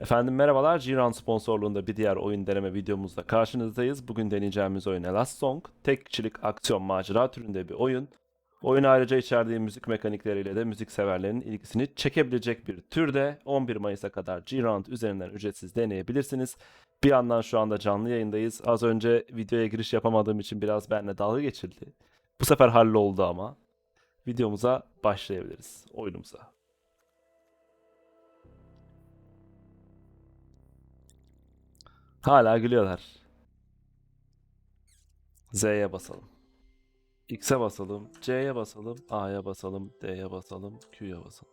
Efendim merhabalar. G-Round sponsorluğunda bir diğer oyun deneme videomuzda karşınızdayız. Bugün deneyeceğimiz oyun A Last Song. Tek kişilik aksiyon macera türünde bir oyun. Oyun ayrıca içerdiği müzik mekanikleriyle de müzik severlerin ilgisini çekebilecek bir türde. 11 Mayıs'a kadar G-Round üzerinden ücretsiz deneyebilirsiniz. Bir yandan şu anda canlı yayındayız. Az önce videoya giriş yapamadığım için biraz benimle dalga geçildi. Bu sefer halloldu ama. Videomuza başlayabiliriz. Oyunumuza. Hala gülüyorlar. Z'ye basalım. X'e basalım. C'ye basalım. A'ya basalım. D'ye basalım. Q'ya basalım.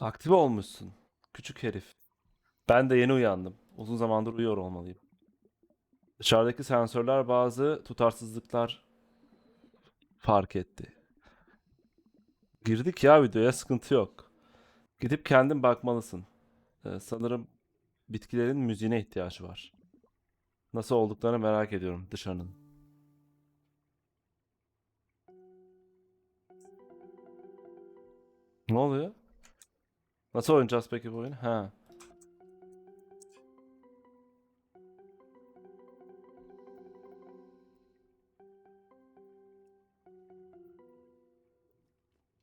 Aktive olmuşsun. Küçük herif. Ben de yeni uyandım. Uzun zamandır uyuyor olmalıyım. Dışarıdaki sensörler bazı tutarsızlıklar fark etti. Girdik ya videoya sıkıntı yok. Gidip kendin bakmalısın. Ee, sanırım bitkilerin müziğine ihtiyaç var. Nasıl olduklarını merak ediyorum dışarının. Ne oluyor? Nasıl oynayacağız peki bu oyunu? Ha.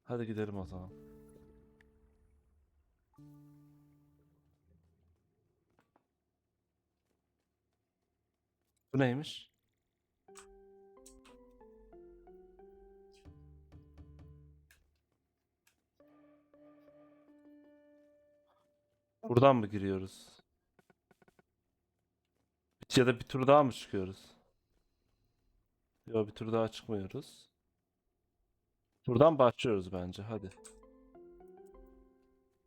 Hadi gidelim o zaman. Bu neymiş? Buradan mı giriyoruz? Ya da bir tur daha mı çıkıyoruz? Yok bir tur daha çıkmıyoruz. Buradan başlıyoruz bence. Hadi.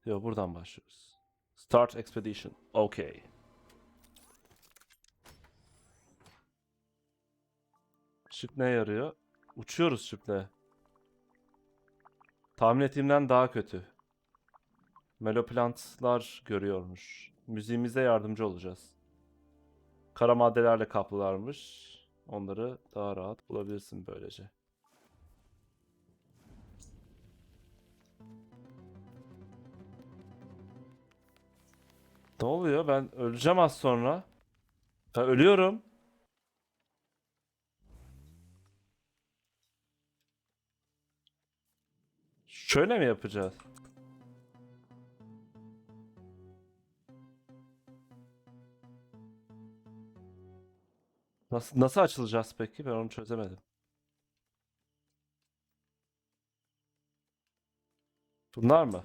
Yok buradan başlıyoruz. Start expedition. Okay. Şık ne yarıyor? Uçuyoruz şıkla. Tahmin ettiğimden daha kötü. Meloplantlar görüyormuş. Müziğimize yardımcı olacağız. Kara maddelerle kaplılarmış. Onları daha rahat bulabilirsin böylece. Ne oluyor? Ben öleceğim az sonra. Ben ölüyorum. Şöyle mi yapacağız? Nasıl nasıl açılacağız peki? Ben onu çözemedim. Bunlar mı?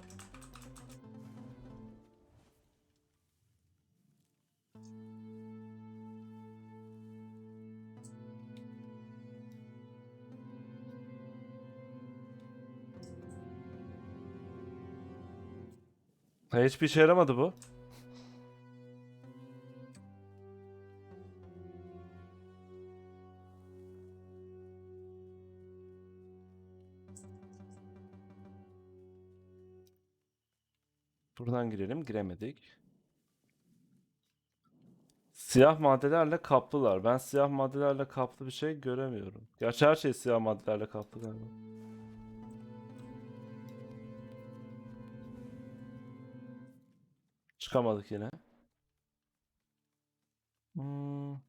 Ha, hiçbir işe yaramadı bu. Buradan girelim. Giremedik. Siyah maddelerle kaplılar. Ben siyah maddelerle kaplı bir şey göremiyorum. Gerçi her şey siyah maddelerle kaplı galiba. Çıkamadık yine. Hmm.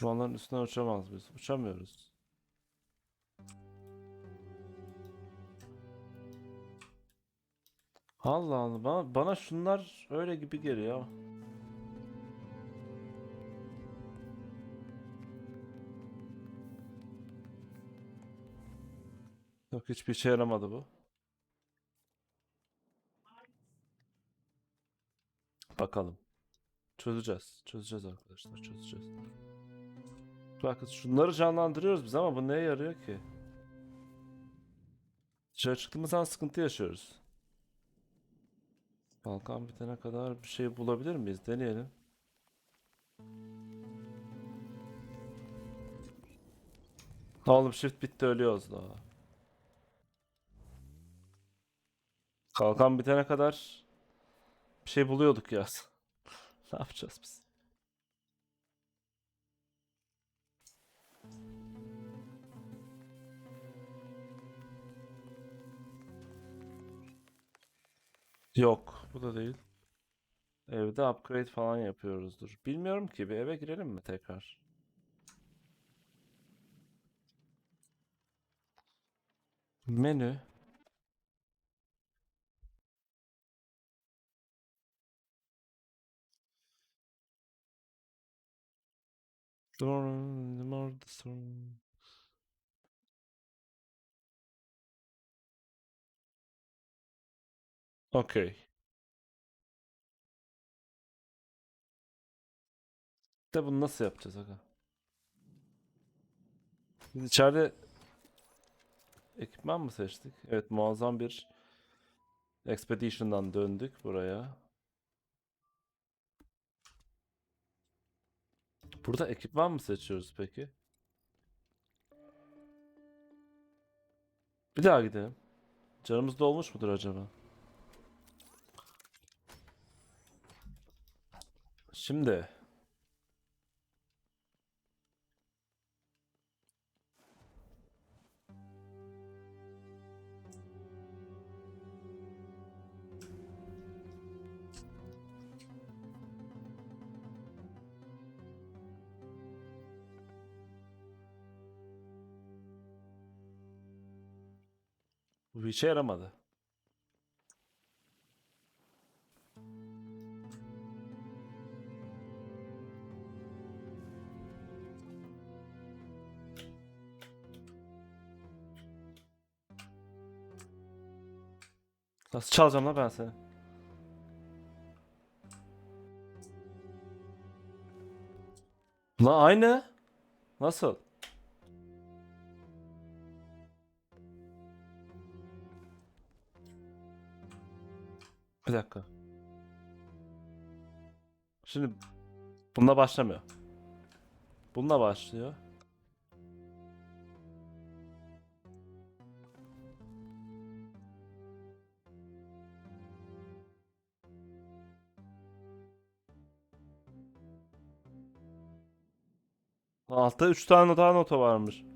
Dumanların üstünden uçamaz biz. Uçamıyoruz. Allah Allah bana, bana şunlar öyle gibi geliyor. Yok hiçbir işe yaramadı bu. Bakalım. Çözeceğiz. Çözeceğiz arkadaşlar. Çözeceğiz. Bakın şunları canlandırıyoruz biz ama bu neye yarıyor ki? Dışarı çıktığımız zaman sıkıntı yaşıyoruz. Balkan bitene kadar bir şey bulabilir miyiz? Deneyelim. Oğlum shift bitti ölüyoruz daha. Kalkan bitene kadar Bir şey buluyorduk ya. ne yapacağız biz? Yok, bu da değil. Evde upgrade falan yapıyoruzdur. Bilmiyorum ki bir eve girelim mi tekrar? Menü. Okey. De bunu nasıl yapacağız aga? Biz içeride ekipman mı seçtik? Evet muazzam bir Expedition'dan döndük buraya. Burada ekipman mı seçiyoruz peki? Bir daha gidelim. Canımız dolmuş mudur acaba? Şimdi bu işe yaramadı. Nasıl çalacağım lan ben seni? Lan aynı. Nasıl? Bir dakika. Şimdi bununla başlamıyor. Bununla başlıyor. Altta 3 tane daha nota varmış.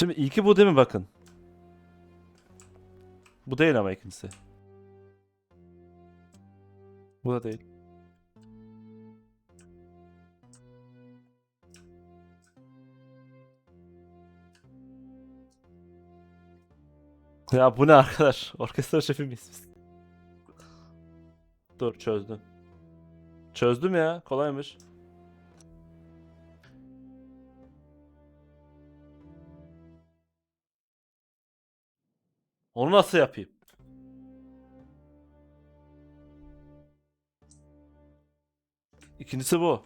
Şimdi ilki bu değil mi bakın? Bu değil ama ikincisi. Bu da değil. Ya bu ne arkadaş? Orkestra şefi miyiz biz? Dur çözdüm. Çözdüm ya. Kolaymış. Onu nasıl yapayım? İkincisi bu.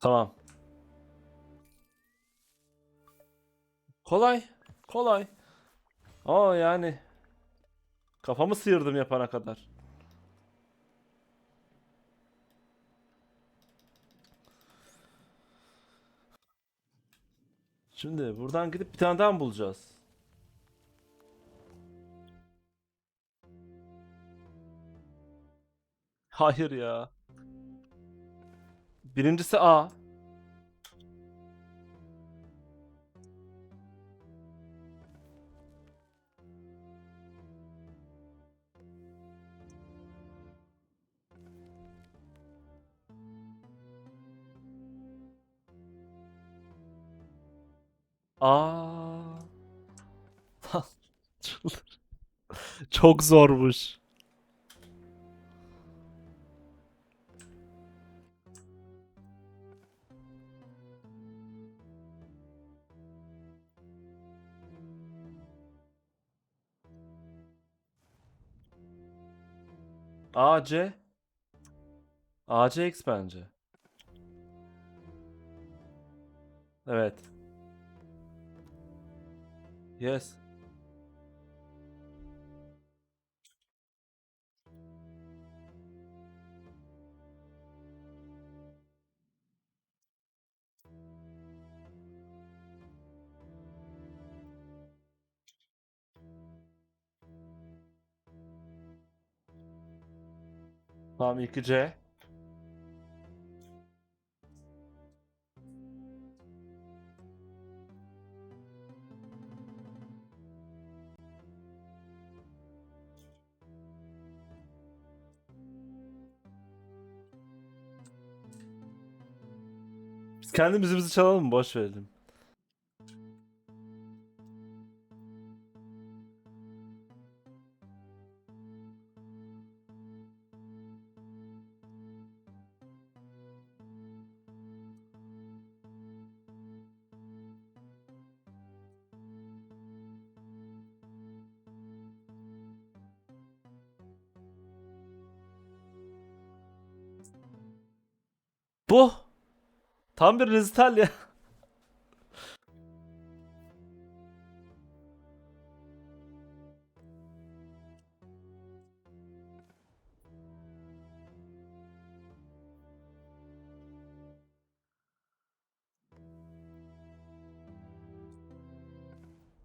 Tamam. Kolay. Kolay. Ama yani kafamı sıyırdım yapana kadar. Şimdi buradan gidip bir tane daha mı bulacağız? Hayır ya. Birincisi A. Aa. Çok zormuş. AC. ACX bence. Evet. Yes. Tamam ilk C. kendi müziğimizi çalalım? Boş verelim. Bu. Tam bir rezital ya.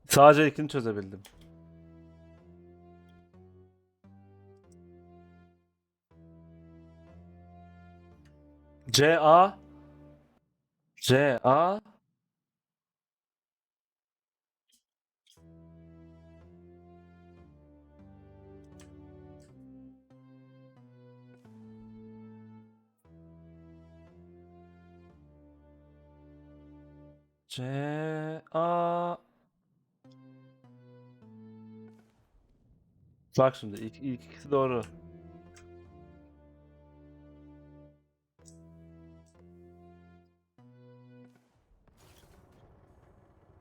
Sadece ilkini çözebildim. C A C A C A Bak şimdi ilk, ilk ikisi doğru.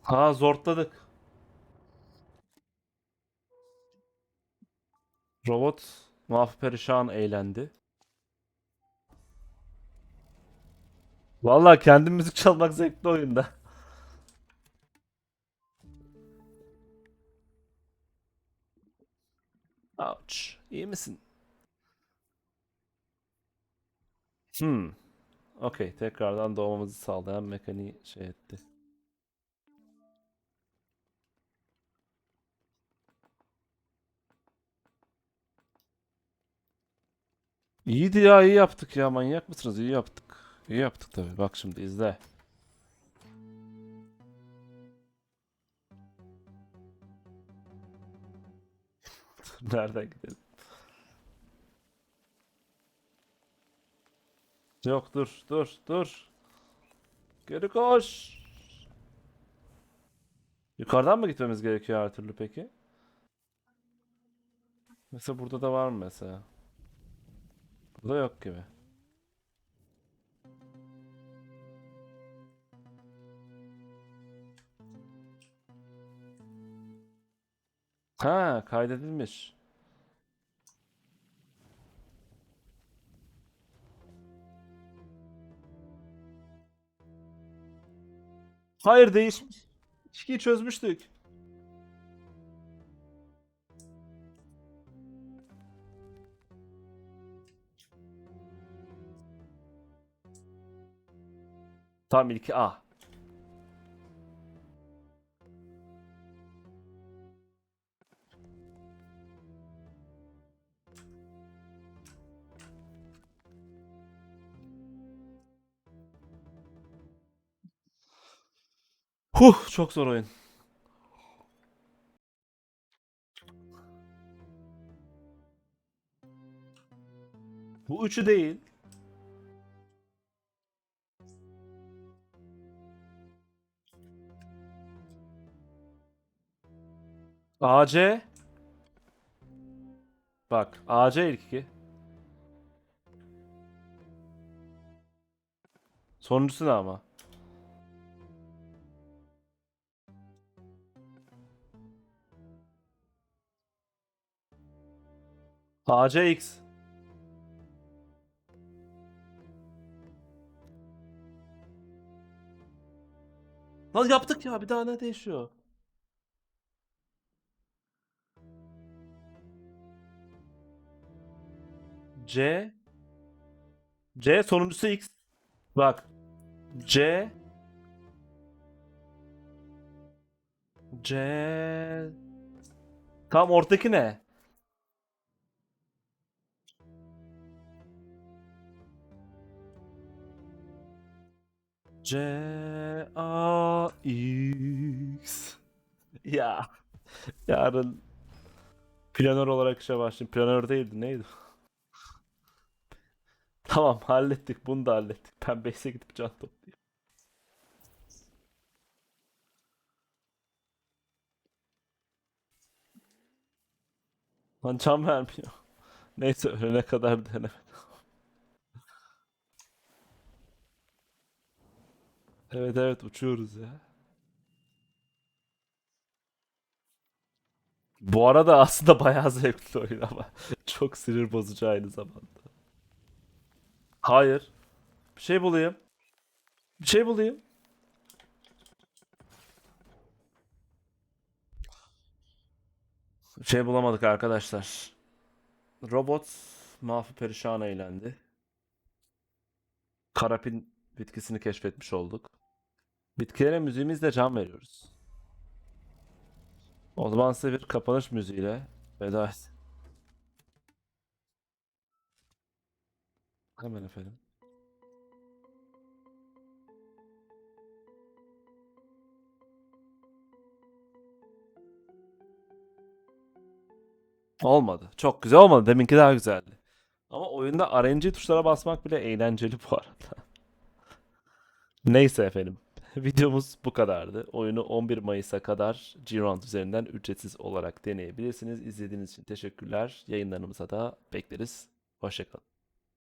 Ha zortladık. Robot mahv perişan eğlendi. Vallahi kendi müzik çalmak zevkli oyunda. Ouch. İyi misin? Hmm. Okey. Tekrardan doğmamızı sağlayan mekaniği şey etti. İyiydi ya iyi yaptık ya manyak mısınız? İyi yaptık. İyi yaptık tabii. Bak şimdi izle. Nereden gidelim? Yok dur dur dur. Geri koş. Yukarıdan mı gitmemiz gerekiyor her türlü peki? Mesela burada da var mı mesela? Burada yok gibi. Ha, kaydedilmiş. Hayır değişmiş. İçkiyi çözmüştük. Tam ilki A. Huh, çok zor oyun. Bu üçü değil. AC. Bak, AC ilk iki. Sonuncusu ne ama? ACX. Lan yaptık ya bir daha ne değişiyor? C C sonuncusu X. Bak. C C Tam ortadaki ne? C A X Ya Yarın planör olarak işe başlayayım. Planör değildi neydi? Tamam hallettik bunu da hallettik. Ben base'e gidip can toplayayım. Lan can vermiyor. Neyse ölene kadar deneme. Evet evet uçuyoruz ya. Bu arada aslında bayağı zevkli oyun ama çok sinir bozucu aynı zamanda. Hayır. Bir şey bulayım. Bir şey bulayım. Şey bulamadık arkadaşlar. Robot mahfu perişan eğlendi. Karapin bitkisini keşfetmiş olduk. Bitkilere müziğimizle can veriyoruz. O zaman size bir kapanış müziğiyle veda et. Hemen efendim. Olmadı. Çok güzel olmadı. Deminki daha güzeldi. Ama oyunda RNG tuşlara basmak bile eğlenceli bu arada. Neyse efendim. Videomuz bu kadardı. Oyunu 11 Mayıs'a kadar G-Round üzerinden ücretsiz olarak deneyebilirsiniz. İzlediğiniz için teşekkürler. Yayınlarımıza da bekleriz. Hoşçakalın.